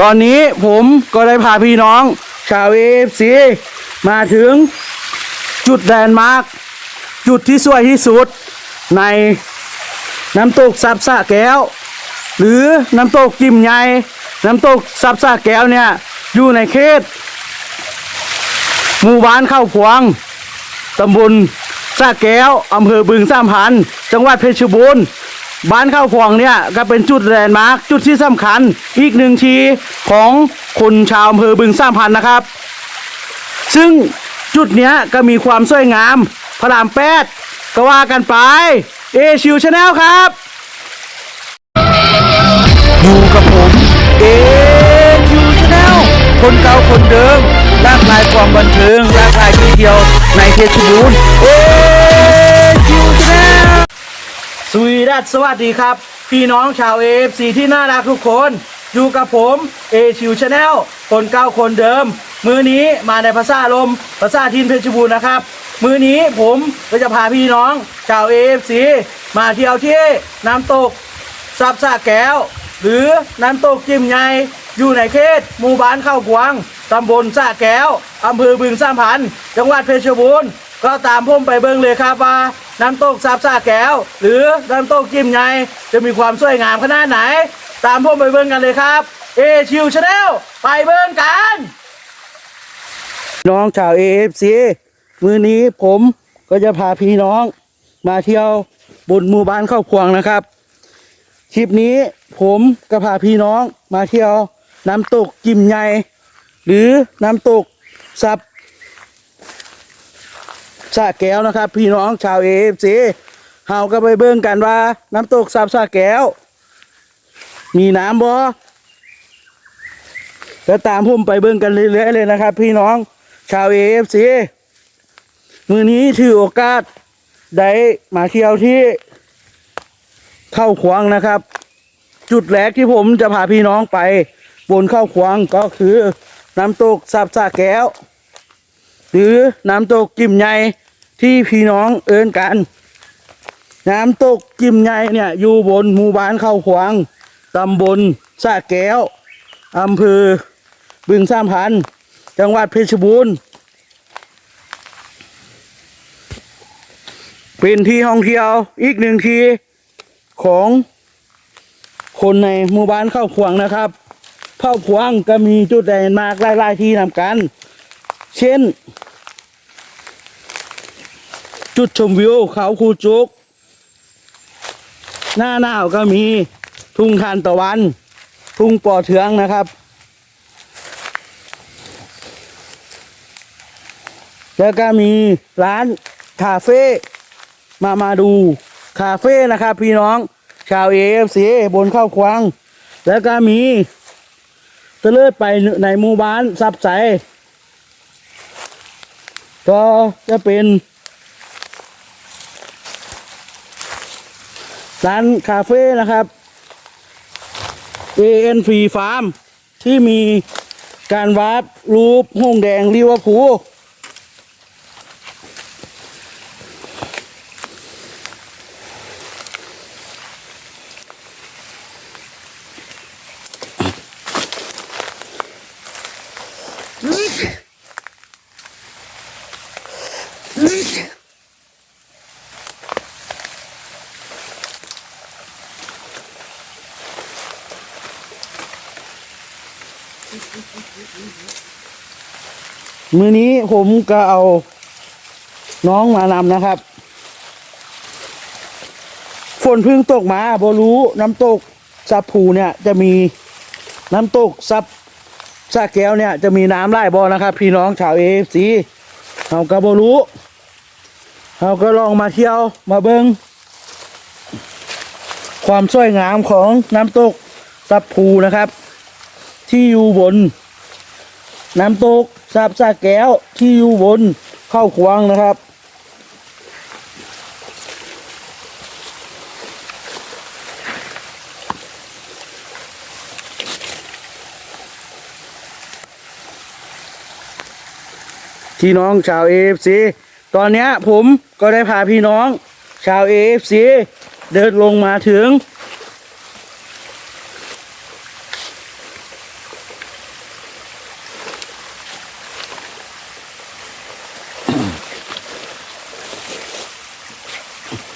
ตอนนี้ผมก็ได้พาพี่น้อง ชาวเอฟซีมาถึงจุดแลนด์มาร์คจุดที่สวยที่สุด ในน้ำตกซับสะแก้ว หรือน้ำตกจิมใหญ่น้ำตกซับสะแก้วเนี่ย อยู่ในเขตหมู่บ้านเข้าพวงตำบลสะแก้วอำเภอบึงสามพัน จังหวัดเพชรบูรณ์ บ้านข้าวพวงเนี่ยก็เป็นจุดแลนด์มาร์คจุดที่สำคัญอีกหนึ่งทีของคนชาวอำเภอบึงสามพันนะครับ ซึ่งจุดเนี้ยก็มีความสวยงาม พระรามแปดก็ว่ากันไปเอชิวชาแนลครับ อยู่กับผมเอคิวชาแนลคนเก่าคนเดิมหลากหลายความบันเทิงหลากหลายที่เที่ยวในเพชรบูรณ์ สวีดัสสวัสดีครับ พี่น้องชาวเอฟซีที่น่ารักทุกคน อยู่กับผมเอชิวชาแนลคนเก่าคนเดิม มือนี้มาในภาษาลมภาษาทินเพชรบูรณ์นะครับ มือนี้ผมก็จะพาพี่น้องชาวเอฟซีมาเที่ยวที่น้ำตกซับสะแก้ว หรือน้ำตกจิมใหญ่อยู่ในเขตหมู่บ้านเข้ากวางตำบลสะแก้วอำเภอบึงสามพัน จังหวัดเพชรบูรณ์ ก็ตามผมไปเบิ่งเลยครับว่าน้ำตกซับสะแก้ว หรือน้ำตกจิมใหญ่จะมีความสวยงามขนาดไหน ตามผมไปเบิ่งกันเลยครับเอชิวชาแนลไปเบิ่งกัน น้องชาวเอฟซีมือนี้ผมก็จะพาพี่น้องมาเที่ยวบนหมู่บ้านเข้าควงนะครับคลิปนี้ผมก็พาพี่น้องมาเที่ยวน้ำตกกิมใหญ่หรือน้ำตกซับ สะแก้วนะครับ พี่น้องชาวเอฟซีเฮาก็ไปเบิ่งกันว่า น้ำตกซับสะแก้ว มีน้ำบ่ก็ตามผมไปเบิ่งกันเรื่อยๆเลยนะครับ พี่น้องชาวเอฟซีมือนี้ถือโอกาสได้มาเที่ยวที่เข้าขวางนะครับ จุดแรกที่ผมจะพาพี่น้องไป บนเข้าขวางก็คือน้ำตกสับสะแก้ว หรือน้ำตกจิมใหญ่ ที่พี่น้องเอิ้นกัน น้ำตกจิมใหญ่เนี่ย อยู่บนหมู่บ้านเข้าขวางตำบลสะแก้วอำเภอบึงสามพัน จังหวัดเพชรบูรณ์เป็นที่ท่องเที่ยวอีกหนึ่งทีของคนในหมู่บ้านเข้าขวางนะครับเข้าขวางก็มีจุดแดนมากหลายๆที่นำกัน เช่น จุดชมวิวเขาคูจุก หน้าหนาวก็มีทุ่งทานตะวัน ทุ่งปอเทืองนะครับ แล้วก็มีร้านคาเฟ่มามาดูคาเฟ่นะครับ พี่น้องชาวเอฟซีบนข้าวควาง แล้วก็มีตะเลิดไปในหมู่บ้านซับใจก็จะเป็น ร้านคาเฟ่นะครับ ANP Farm ที่มีการวาดรูปห้องแดงลิเวอร์พูล มือนี้ผมก็เอาน้องมานำนะครับ ฝนพิ่งตกมาบรู้น้ำตกซับผูเนี่ยจะมีน้ำตกซับสะแก้วเนี่ยจะมีน้ำไหลบ่นะครับ พี่น้องชาวเอฟซีเราก็บรู้เราก็ลองมาเที่ยวมาเบิ้งความสวยงามของน้ำตกซับผูนะครับ ที่อยู่บน น้ำตกสาบสาแก้วที่อยู่บนเข้าควางนะครับ พี่น้องชาวเอฟซีตอนนี้ผมก็ได้พาพี่น้อง ชาวเอฟซีเดินลงมาถึง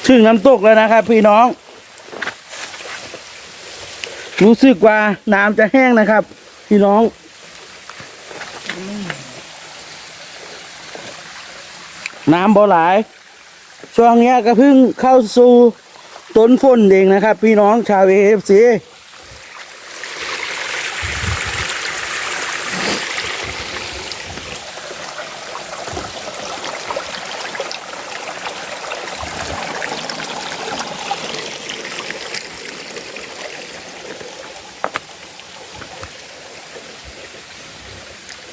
ถึงน้ำตกแล้วนะครับ พี่น้อง รู้สึกว่าน้ำจะแห้งนะครับ พี่น้องน้ำบ่หลาย ช่วงนี้ก็เพิ่งเข้าสู่ต้นฝนเองนะครับ พี่น้องชาวเอฟซี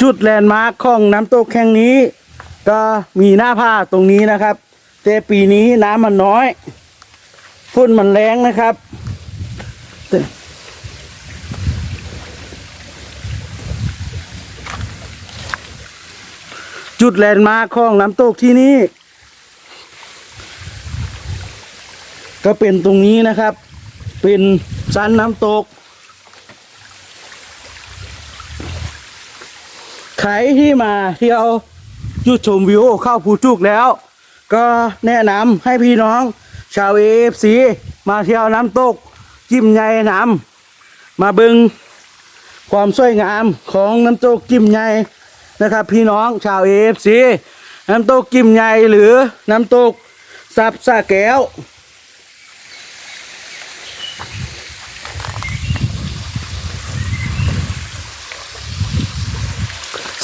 จุดแลนด์มาร์คของน้ำตกแห่งนี้ ก็มีหน้าผ้าตรงนี้นะครับ แต่ปีนี้น้ำมันน้อยฝนมันแรงนะครับจุดแลนด์มาร์คของน้ำตกที่นี่ ก็เป็นตรงนี้นะครับ เป็นสันน้ำตก ครที่มาเที่ยวจุดชมวิวเข้าภูจุกแล้ว ก็แนะนำให้พี่น้อง ชาวเอฟซีมาเที่ยวน้ำตก จิ้มใหญ่น้ำมาบึงความสวยงามของน้ำตกจิ้มใหญ่นะครับ พี่น้องชาวเอฟซีน้ำตกจิ้มใหญ่หรือน้ำตกซับสะแก้ว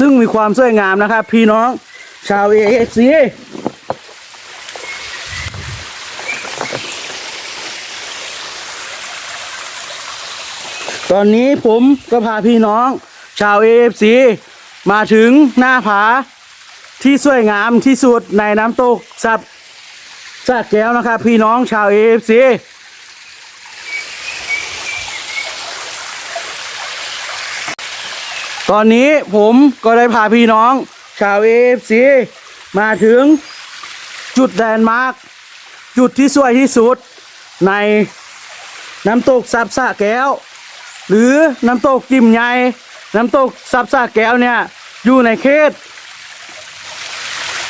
ซึ่งมีความสวยงามนะครับ พี่น้องชาวเอฟซีตอนนี้ผมก็พาพี่น้องชาวเอฟซีมาถึงหน้าผาที่สวยงามที่สุดในน้ำตกสับสะแก้วนะครับ พี่น้องชาวเอฟซี ตอนนี้ผมก็ได้พาพี่น้อง ชาวเอฟซีมาถึงจุดแลนด์มาร์คจุดที่สวยที่สุดในน้ำตกซับสะแก้ว หรือน้ำตกกิมใหญ่น้ำตกซับสะแก้วเนี่ยอยู่ในเขต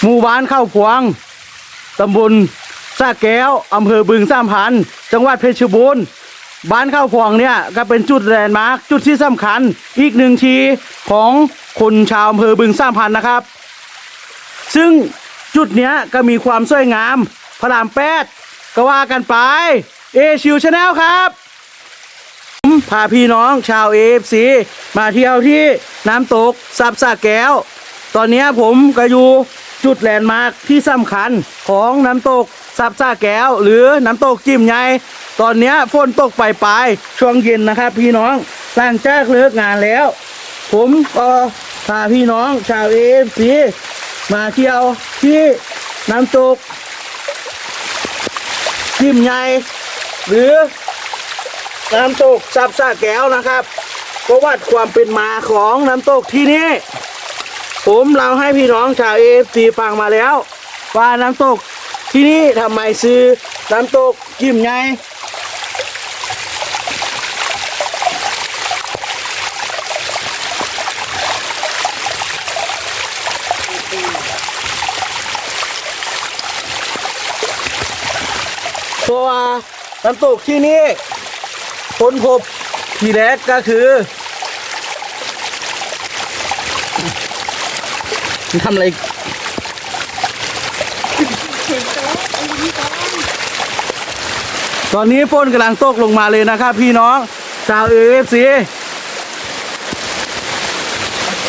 หมู่บ้านเข้าพวงตำบลสะแก้วอำเภอบึงสามพัน จังหวัดเพชรบูรณ์ บ้านข้าวพองเนี่ยก็เป็นจุดแลนด์มาร์คจุดที่สำคัญอีกหนึ่งทีของคนชาวอำเภอบึงสามพันนะครับ ซึ่งจุดเนี้ยก็มีความสวยงาม พระรามแปดก็ว่ากันไปเอชิวชาแนลครับผมพาพี่น้องชาวเอฟซีมาเที่ยวที่น้ำตกซับสะแก้ว ตอนนี้ผมก็อยู่จุดแลนด์มาร์คที่สำคัญของน้ำตกซับสะแก้ว หรือน้ำตกจิ้มใหญ่ ตอนนี้ฝนตกปลายช่วงเย็นนะครับ พี่น้องหลังจากเลิกงานแล้ว ผมก็พาพี่น้องชาวเอฟซีมาเที่ยวที่น้ำตกจิมใหญ่หรือน้ำตกซับสะแก้วนะครับประวัติความเป็นมาของน้ำตกที่นี่ผมเราให้พี่น้องชาวเอฟซีฟังมาแล้ว ว่าน้ำตกที่นี่ทำไมซื้อน้ำตกจิมใหญ่ ราะว่าน้ำตกที่นี่ค้นพบทีแรกก็คือทำอะไรตอนนี้ฝนกำลังตกลงมาเลยนะครับ พี่น้องชาวเอฟซี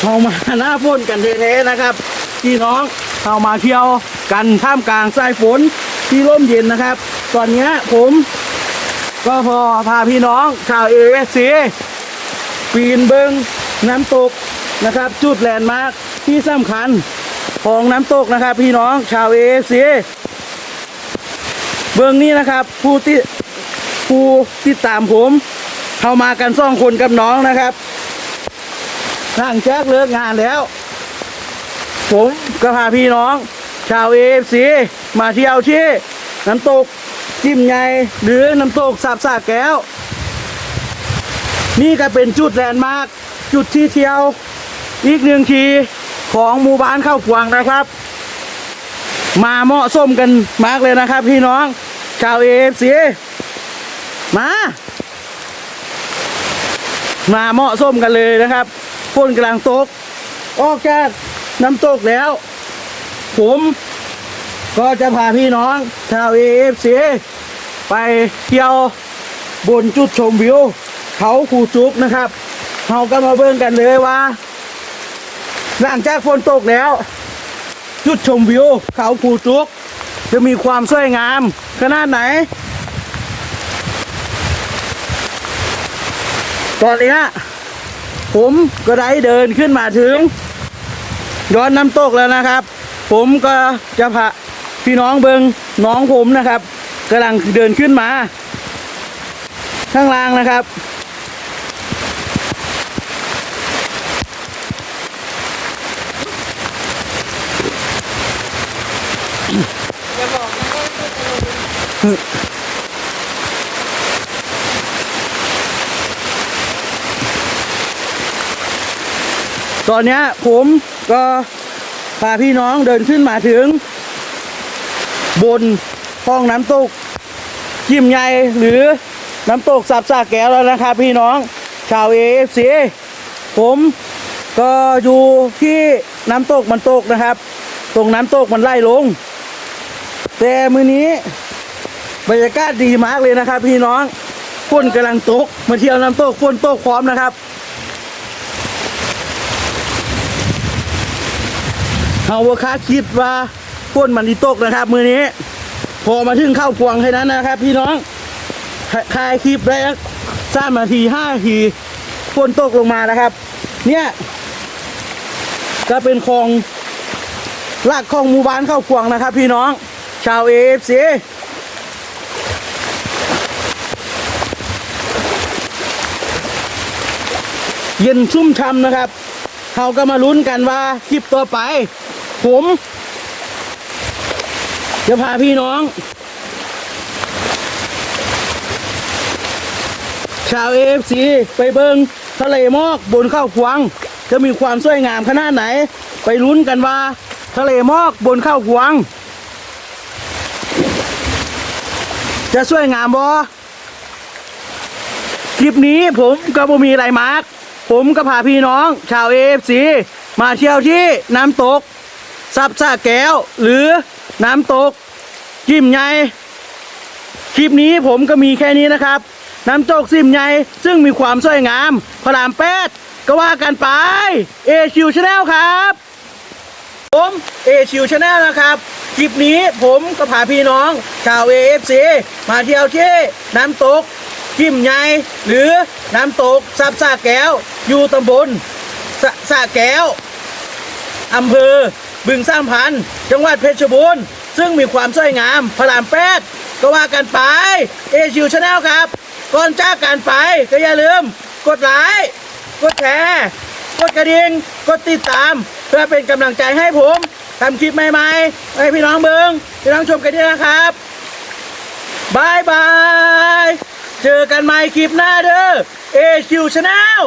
เรามาหน้าฝนกันเท่ๆนะครับ พี่น้องเรามาเที่ยวกันท่ามกลางสายฝนที่ร่มเย็นนะครับ ตอนนี้ผม ก็พอพาพี่น้องชาวเอฟซีปีนเบิงน้ำตกนะครับ จุดแลนด์มาร์คที่สำคัญของน้ำตกนะครับ พี่น้องชาวเอฟซีเบื้องนี้นะครับผู้ที่ผู้ติดตามผมเข้ามากันสองคนกับน้องนะครับหลังจากเลิกงานแล้ว ผมก็พาพี่น้อง ชาวเอฟซีมาเที่ยวที่น้ำตก จิ้มใหญ่หรือน้ำตกสับสาแก้ว นี่ก็เป็นจุดแลนด์มาร์คจุดที่เที่ยว อีกหนึ่งทีของหมู่บ้านเข้าพวางนะครับ มาเหมาะสมกันมากเลยนะครับ พี่น้องชาวเอฟซีมา มาเหมาะส้มกันเลยนะครับฝนกำลังตก ออกจากน้ำตกแล้ว ผมก็จะพาพี่น้องชาวเอฟซี ไปเที่ยวบนจุดชมวิว เขาคูจุกนะครับเราก็มาเบิ่งกันเลยว่า หลังจากฝนตกแล้ว จุดชมวิว เขาคูจุกจะมีความสวยงามขนาดไหน ตอนนี้ผมก็ได้เดินขึ้นมาถึงย้อนน้ำตกแล้วนะครับ ผมก็จะพาพี่น้องเบิงน้องผมนะครับ กำลังเดินขึ้นมา ข้างล่างนะครับ อย่าบอกนะว่าไม่ตลกตอนเนี้ยผมก็พาพี่น้องเดินขึ้นมาถึง บน ห้องน้ำตกยิมใหญ่หรือน้ำตกสับสาแก้วแล้วนะครับพี่น้องชาวเอฟซีผมก็อยู่ที่น้ำตกมันตกนะครับ ตรงน้ำตกมันไล่ลง แต่มือนี้บรรยากาศดีมากเลยนะครับ พี่น้องฝนกำลังตก มาเที่ยวน้ำตกฝนตกพร้อมนะครับเฮาว่าคาคิดว่าพ่นมันอีตกนะครับ มือนี้ พอมาถึงเข้าพวงแค่นั้นนะครับ พี่น้องถ่ายคลิปได้สามนาทีห้านาทีฝนตกลงมานะครับ เนี่ยก็เป็นคลองลากคลองหมู่บ้านเข้าพวงนะครับ พี่น้อง ชาวเอฟซีเย็นชุ่มช่ำนะครับ เขาก็มาลุ้นกันว่าคลิปต่อไป ผม จะพาพี่น้อง ชาวเอฟซีไปเบิงทะเลหมอกบนเข้าวพวง จะมีความสวยงามขนาดไหน ไปลุ้นกันว่า ทะเลหมอกบนเข้าวพวง จะสวยงามบ่คลิปนี้ผมก็บมีไรมาร์กผมก็พาพี่น้อง ชาวเอฟซีมาเที่ยวที่น้ำตก ซับซ่าแก้ว หรือน้ำตก จิ้มใหญ่คลิปนี้ผมก็มีแค่นี้นะครับ น้ำตกซิมใหญ่ซึ่งมีความสวยงามพระรามแปดก็ว่ากันไปเอชิวชาแนลครับผมเอชิวชาแนลนะครับคลิปนี้ผมก็พาพี่น้อง ชาวเอฟซีมาเที่ยวที่น้ำตกจิ้มใหญ่หรือน้ำตกซับซาแก้ว อยู่ตำบลสะสะแก้วอำเภอ บึงสร้างพันธ์จังหวัดเพชรบูรณ์ซึ่งมีความสวยงามพระรามแปดก็ว่ากันไปเอชิวชาแนลครับ ก่อนจากกันไปก็อย่าลืม กดไลค์กดแชร์กดกระดิ่งกดติดตาม เพื่อเป็นกำลังใจให้ผมทำคลิปใหม่ๆให้พี่น้องเบิงพี่น้องชมกันด้วยนะครับบายบาย เจอกันใหม่คลิปหน้าเด้อเอชิวชาแนล